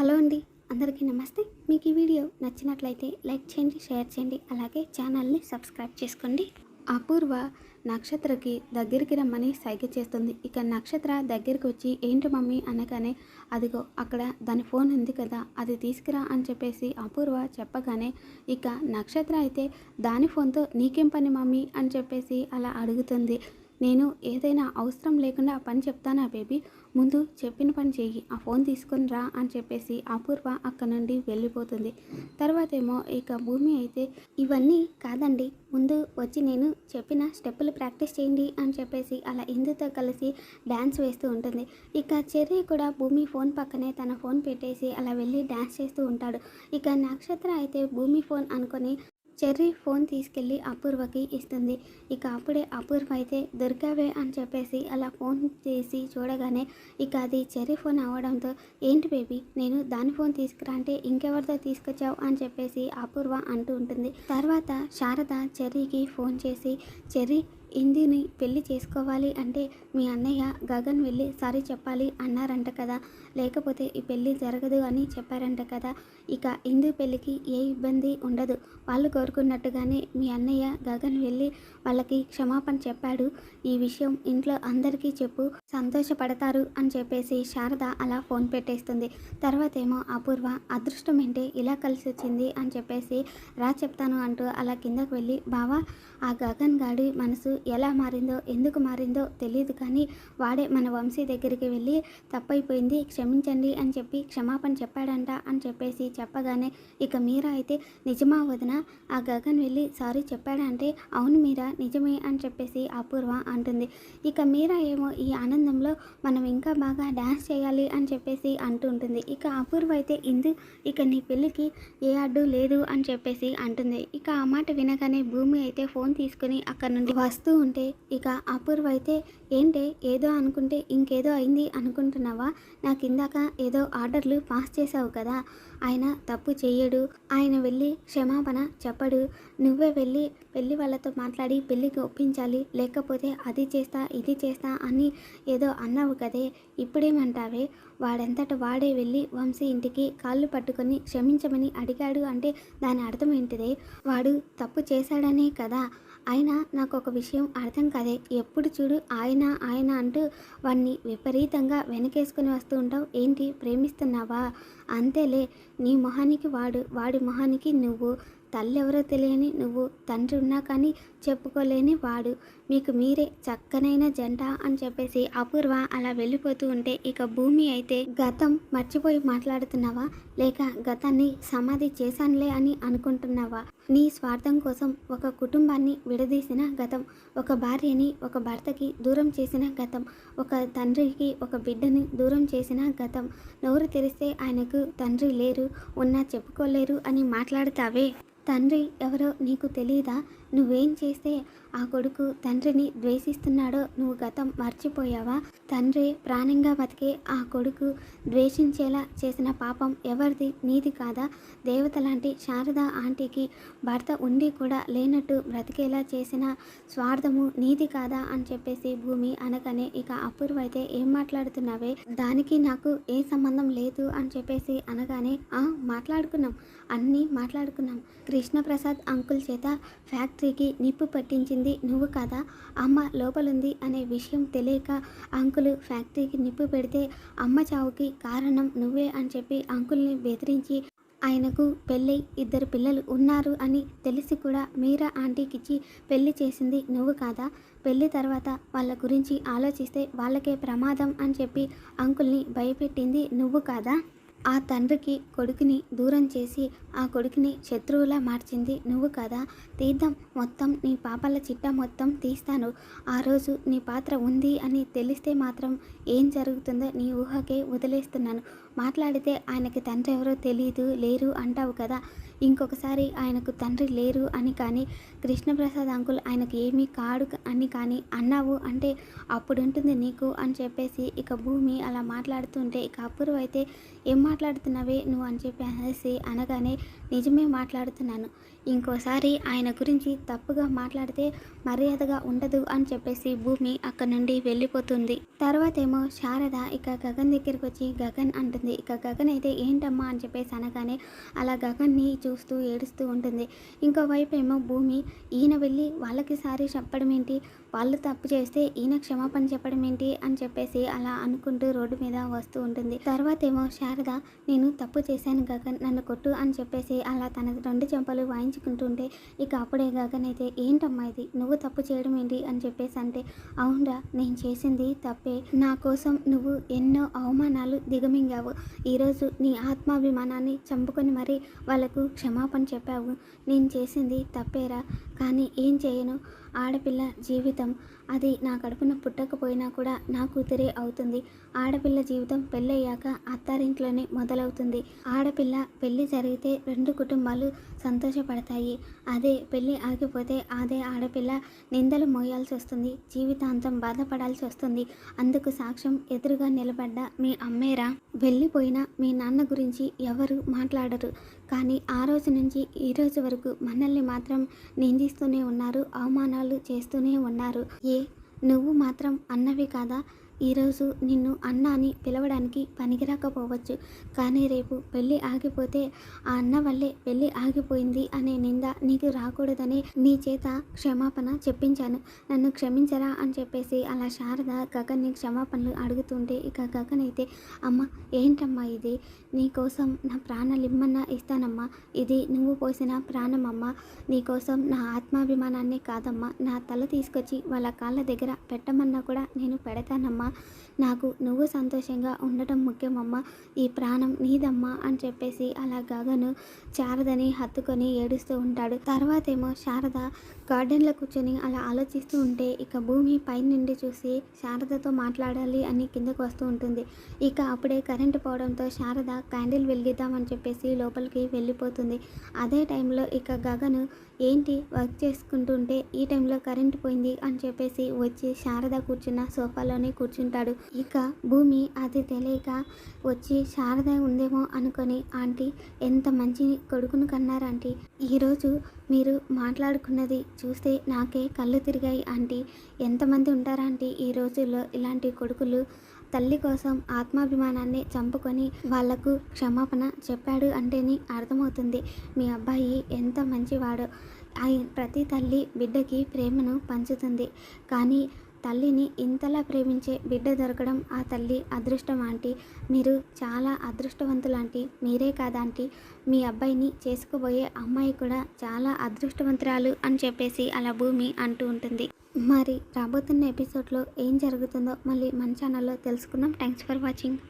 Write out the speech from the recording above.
Hello అండి అందరికీ నమస్తే. మీకు ఈ వీడియో నచ్చినట్లయితే లైక్ చేయండి షేర్ చేయండి అలాగే ఛానల్ని సబ్స్క్రైబ్ చేసుకోండి. అపూర్వ నక్షత్రకి దగ్గరికి రమ్మని సైగ చేస్తుంది. ఇక నక్షత్ర దగ్గరికి వచ్చి ఏంటి మమ్మీ? అనగానే అదిగో అక్కడ దాని ఫోన్ ఉంది కదా అది తీసుకురా అని చెప్పేసి అపూర్వ చెప్పగానే ఇక నక్షత్ర అయితే దాని ఫోన్తో నీకేం పని మమ్మీ? అని చెప్పేసి అలా అడుగుతుంది. నేను ఏదైనా అవసరం లేకుండా పని చెప్తానా బేబీ? ముందు చెప్పిన పని చెయ్యి ఆ ఫోన్ తీసుకుని రా అని చెప్పేసి అపూర్వ అక్కడ నుండి వెళ్ళిపోతుంది. తర్వాత ఏమో ఇక భూమి అయితే ఇవన్నీ కాదండి ముందు వచ్చి నేను చెప్పిన స్టెప్పులు ప్రాక్టీస్ చేయండి అని చెప్పేసి అలా ఇందుతో కలిసి డ్యాన్స్ వేస్తూ ఉంటుంది. ఇక చెర్రీ కూడా భూమి ఫోన్ పక్కనే తన ఫోన్ పెట్టేసి అలా వెళ్ళి డ్యాన్స్ చేస్తూ ఉంటాడు. ఇక నక్షత్ర అయితే భూమి ఫోన్ అనుకొని చెర్రీ ఫోన్ తీసుకెళ్ళి అపూర్వకి ఇస్తుంది. ఇక అప్పుడే అపూర్వ అయితే దొరికావే అని చెప్పేసి అలా ఫోన్ చేసి చూడగానే ఇక అది చెర్రీ ఫోన్ అవ్వడంతో ఏంటి బేబీ నేను దాని ఫోన్ తీసుకురా అంటే ఇంకెవరితో తీసుకొచ్చావు అని చెప్పేసి అపూర్వ అంటూ ఉంటుంది. తర్వాత శారద చెర్రీకి ఫోన్ చేసి చెర్రీ ఇందిని పెళ్ళి చేసుకోవాలి అంటే మీ అన్నయ్య గగన్ వెళ్ళి సారీ చెప్పాలి అన్నారంట కదా. లేకపోతే ఈ పెళ్ళి జరగదు అని చెప్పారంట కదా. ఇక ఇందు పెళ్ళికి ఏ ఇబ్బంది ఉండదు. వాళ్ళు కోరుకున్నట్టుగానే మీ అన్నయ్య గగన్ వెళ్ళి వాళ్ళకి క్షమాపణ చెప్పాడు. ఈ విషయం ఇంట్లో అందరికీ చెప్పు సంతోషపడతారు అని చెప్పేసి శారద అలా ఫోన్ పెట్టేస్తుంది. తర్వాత ఏమో అపూర్వ అదృష్టం ఏంటి? ఇలా కలిసి వచ్చింది అని చెప్పేసి రా చెప్తాను అంటూ అలా కిందకు వెళ్ళి బావా ఆ గగన్ గాడి మనసు ఎలా మారిందో ఎందుకు మారిందో తెలియదు కానీ వాడే మన వంశీ దగ్గరికి వెళ్ళి తప్పైపోయింది క్షమించండి అని చెప్పి క్షమాపణ చెప్పాడంట అని చెప్పేసి చెప్పగానే ఇక మీరా అయితే నిజమా వదిన ఆ గగన్ వెళ్ళి సారీ చెప్పాడంటే అవును మీరా నిజమే అని చెప్పేసి అపూర్వ అంటుంది. ఇక మీరా ఏమో ఈ ఆనందంలో మనం ఇంకా బాగా డ్యాన్స్ చేయాలి అని చెప్పేసి అంటూ ఉంటుంది. ఇక అపూర్వ అయితే ఇందు ఇక నీ పెళ్ళికి ఏ అడ్డు లేదు అని చెప్పేసి అంటుంది. ఇక ఆ మాట వినగానే భూమి అయితే ఫోన్ తీసుకుని అక్కడ నుండి వస్తూ ఉంటే ఇక అపూర్వ అయితే ఏంటే ఏదో అనుకుంటే ఇంకేదో అయింది అనుకుంటున్నావా? నాకు ఇందాక ఏదో ఆర్డర్లు పాస్ చేసావు కదా ఆయన తప్పు చేయడు ఆయన వెళ్ళి క్షమాపణ చెప్పడు నువ్వే వెళ్ళి పెళ్ళి వాళ్ళతో మాట్లాడి పెళ్ళికి ఒప్పించాలి లేకపోతే అది చేస్తా ఇది చేస్తా అని ఏదో అన్నావు కదే ఇప్పుడేమంటావే? వాడంతట వాడే వెళ్ళి వంశీ ఇంటికి కాళ్ళు పట్టుకొని క్షమించమని అడిగాడు అంటే దాని అర్థం ఏంటిదే? వాడు తప్పు చేశాడనే కదా అయినా నాకు ఒక విషయం అర్థం కాదే. ఎప్పుడు చూడు ఆయన ఆయన అంటూ వాడిని విపరీతంగా వెనకేసుకుని వస్తూ ఉంటావు. ఏంటి? ప్రేమిస్తున్నావా? అంతేలే. నీ మొహానికి వాడు వాడి మొహానికి నువ్వు. తల్లెవరో తెలియని నువ్వు తండ్రి ఉన్నా కానీ చెప్పుకోలేని వాడు. మీకు మీరే చక్కనైన జంట అని చెప్పేసి అపూర్వ అలా వెళ్ళిపోతూ ఉంటే ఇక భూమి అయితే గతం మర్చిపోయి మాట్లాడుతున్నావా? లేక గతాన్ని సమాధి చేశానులే అని అనుకుంటున్నావా? నీ స్వార్థం కోసం ఒక కుటుంబాన్ని విడదీసిన గతం ఒక భార్యని ఒక భర్తకి దూరం చేసిన గతం ఒక తండ్రికి ఒక బిడ్డని దూరం చేసిన గతం. నోరు తెరిస్తే ఆయనకు తండ్రి లేరు ఉన్నా చెప్పుకోలేరు అని మాట్లాడతావే? తండ్రి ఎవరో నీకు తెలియదా నువ్వేం చేస్తే ఆ కొడుకు తండ్రిని ద్వేషిస్తున్నాడో నువ్వు గతం మర్చిపోయావా? తండ్రి ప్రాణంగా బతికే ఆ కొడుకు ద్వేషించేలా చేసిన పాపం ఎవరిది? నీది కాదా? దేవత లాంటి శారద ఆంటీకి భర్త ఉండి కూడా లేనట్టు బ్రతికేలా చేసిన స్వార్థము నీది కాదా అని చెప్పేసి భూమి అనగానే ఇక అపూర్వ అయితే ఏం మాట్లాడుతున్నావే? దానికి నాకు ఏ సంబంధం లేదు అని చెప్పేసి అనగానే ఆ మాట్లాడుకున్నాం. అన్నీ మాట్లాడుకున్నాం. కృష్ణప్రసాద్ అంకుల్ చేత ఫ్యాక్టరీకి నిప్పు పట్టించింది నువ్వు కదా? అమ్మ లోపలుంది అనే విషయం తెలియక అంకులు ఫ్యాక్టరీకి నిప్పు పెడితే అమ్మ చావుకి కారణం నువ్వే అని చెప్పి అంకుల్ని బెదిరించి ఆయనకు పెళ్ళై ఇద్దరు పిల్లలు ఉన్నారు అని తెలిసి కూడా మీరా ఆంటీకిచ్చి పెళ్ళి చేసింది నువ్వు కాదా? పెళ్ళి తర్వాత వాళ్ళ గురించి ఆలోచిస్తే వాళ్ళకే ప్రమాదం అని చెప్పి అంకుల్ని భయపెట్టింది నువ్వు కాదా? ఆ తండ్రికి కొడుకుని దూరం చేసి ఆ కొడుకుని శత్రువులా మార్చింది. నువ్వు కదా తీద్దాం మొత్తం నీ పాపాల చిట్ట మొత్తం తీస్తాను. ఆ రోజు నీ పాత్ర ఉంది అని తెలిస్తే మాత్రం ఏం జరుగుతుందో నీ ఊహకే వదిలేస్తున్నాను. మాట్లాడితే ఆయనకి తండ్రి ఎవరో తెలియదు లేరు అంటావు కదా. ఇంకొకసారి ఆయనకు తండ్రి లేరు అని కానీ కృష్ణప్రసాద్ అంకుల్ ఆయనకు ఏమీ కాడు అని కానీ అన్నావు అంటే అప్పుడు ఉంటుంది నీకు అని చెప్పేసి ఇక భూమి అలా మాట్లాడుతుంటే ఇక అపూర్వ అయితే ఏం మాట్లాడుతున్నావే నువ్వు అని చెప్పి అనేసి అనగానే నిజమే మాట్లాడుతున్నాను. ఇంకోసారి ఆయన గురించి తప్పుగా మాట్లాడితే మర్యాదగా ఉండదు అని చెప్పేసి భూమి అక్కడి నుండి వెళ్ళిపోతుంది. తర్వాత ఏమో శారద ఇక గగన్ దగ్గరికి వచ్చి గగన్ అంటుంది. ఇక గగన్ అయితే ఏంటమ్మా అని చెప్పేసి అనగానే అలా గగన్ని చూస్తూ ఏడుస్తూ ఉంటుంది. ఇంకోవైపు ఏమో భూమి ఈయన వెళ్ళి వాళ్ళకి సారీ చెప్పడం ఏంటి? వాళ్ళు తప్పు చేస్తే ఈయన క్షమాపణ చెప్పడం ఏంటి? అని చెప్పేసి అలా అనుకుంటూ రోడ్డు మీద వస్తూ ఉంటుంది. తర్వాత ఏమో శారద నేను తప్పు చేశాను గాక నన్ను కొట్టు అని చెప్పేసి అలా తన రెండు చెంపలు వాయించుకుంటుంటే ఇక అప్పుడే గాకనైతే ఏంటమ్మా ఇది? నువ్వు తప్పు చేయడం ఏంటి? అని చెప్పేసి అంటే అవునరా నేను చేసింది తప్పే. నా కోసం నువ్వు ఎన్నో అవమానాలు దిగమింగావు. ఈరోజు నీ ఆత్మాభిమానాన్ని చంపుకొని మరీ వాళ్ళకు క్షమాపణ చెప్పావు. నేను చేసింది తప్పేరా? కానీ ఏం చేయను? ఆడపిల్ల జీవితం. అది నా కడుపున పుట్టకపోయినా కూడా నా కూతురే అవుతుంది. ఆడపిల్ల జీవితం పెళ్ళయ్యాక అత్తారింట్లోనే మొదలవుతుంది. ఆడపిల్ల పెళ్ళి జరిగితే రెండు కుటుంబాలు సంతోషపడతాయి. అదే పెళ్ళి ఆగిపోతే అదే ఆడపిల్ల నిందలు మోయాల్సి వస్తుంది. జీవితాంతం బాధపడాల్సి వస్తుంది. అందుకు సాక్ష్యం ఎదురుగా నిలబడ్డ మీ అమ్మేరా. వెళ్ళిపోయిన మీ నాన్న గురించి ఎవరు మాట్లాడరు. కానీ ఆ రోజు నుంచి ఈ రోజు వరకు మనల్ని మాత్రం నిందిస్తూనే ఉన్నారు అవమానాలు చేస్తూనే ఉన్నారు. ఏ నువ్వు మాత్రం అన్నవి కాదా? ఈరోజు నిన్ను అన్న అని పిలవడానికి పనికిరాకపోవచ్చు. కానీ రేపు పెళ్ళి ఆగిపోతే ఆ అన్న వల్లే పెళ్ళి ఆగిపోయింది అనే నింద నీకు రాకూడదని నీ చేత క్షమాపణ చెప్పించాను. నన్ను క్షమించరా అని చెప్పేసి అలా శారద గగన్ని క్షమాపణలు అడుగుతుంటే ఇక గగన్ అయితే అమ్మ ఏంటమ్మా ఇది? నీకోసం నా ప్రాణాలు ఇమ్మన్నా ఇస్తానమ్మా. ఇది నువ్వు పోసిన ప్రాణమమ్మ. నీకోసం నా ఆత్మాభిమానాన్ని కాదమ్మా. నా తల తీసుకొచ్చి వాళ్ళ కాళ్ళ దగ్గర పెట్టమన్నా కూడా నేను పెడతానమ్మా. నాకు నువ్వు సంతోషంగా ఉండటం ముఖ్యమమ్మా. ఈ ప్రాణం నీదమ్మా అని చెప్పేసి అలా గగను శారదని హత్తుకొని ఏడుస్తూ ఉంటాడు. తర్వాత ఏమో శారద గార్డెన్లో కూర్చొని అలా ఆలోచిస్తూ ఉంటే ఇక భూమి పైనుండి చూసి శారదతో మాట్లాడాలి అని కిందకు వస్తూ ఉంటుంది. ఇక అప్పుడే కరెంటు పోవడంతో శారద క్యాండిల్ వెలిగిద్దామని చెప్పేసి లోపలికి వెళ్ళిపోతుంది. అదే టైంలో ఇక గగను ఏంటి వర్క్ చేసుకుంటుంటే ఈ టైంలో కరెంట్ పోయింది అని చెప్పేసి వచ్చి శారద కూర్చున్న సోఫాలోనే కూర్చుంటాడు ఇక భూమి అది తెలియక వచ్చి శారద ఉందేమో అనుకొని ఆంటీ ఎంత మంచి కొడుకును కన్నారు ఆంటీ. ఈరోజు మీరు మాట్లాడుకున్నది చూస్తే నాకే కళ్ళు తిరిగాయి ఆంటీ. ఎంతమంది ఉంటారంటీ ఈ రోజుల్లో ఇలాంటి కొడుకులు? తల్లి కోసం ఆత్మాభిమానాన్ని చంపుకొని వాళ్ళకు క్షమాపణ చెప్పాడు అంటేనే అర్థమవుతుంది. మీ అబ్బాయి ఎంత మంచివాడో. ఆయన ప్రతి తల్లి బిడ్డకి ప్రేమను పంచుతుంది. కానీ తల్లిని ఇంతలా ప్రేమించే బిడ్డ దొరకడం ఆ తల్లి అదృష్టం ఆంటీ. మీరు చాలా అదృష్టవంతులాంటి. మీరే కాదాంటీ. మీ అబ్బాయిని చేసుకోబోయే అమ్మాయి కూడా చాలా అదృష్టవంతురాలు అని చెప్పేసి అలా భూమి అంటూ ఉంటుంది. మరి రాబోతున్న ఎపిసోడ్లో ఏం జరుగుతుందో మళ్ళీ మన ఛానల్లో తెలుసుకుందాం. Thanks for watching.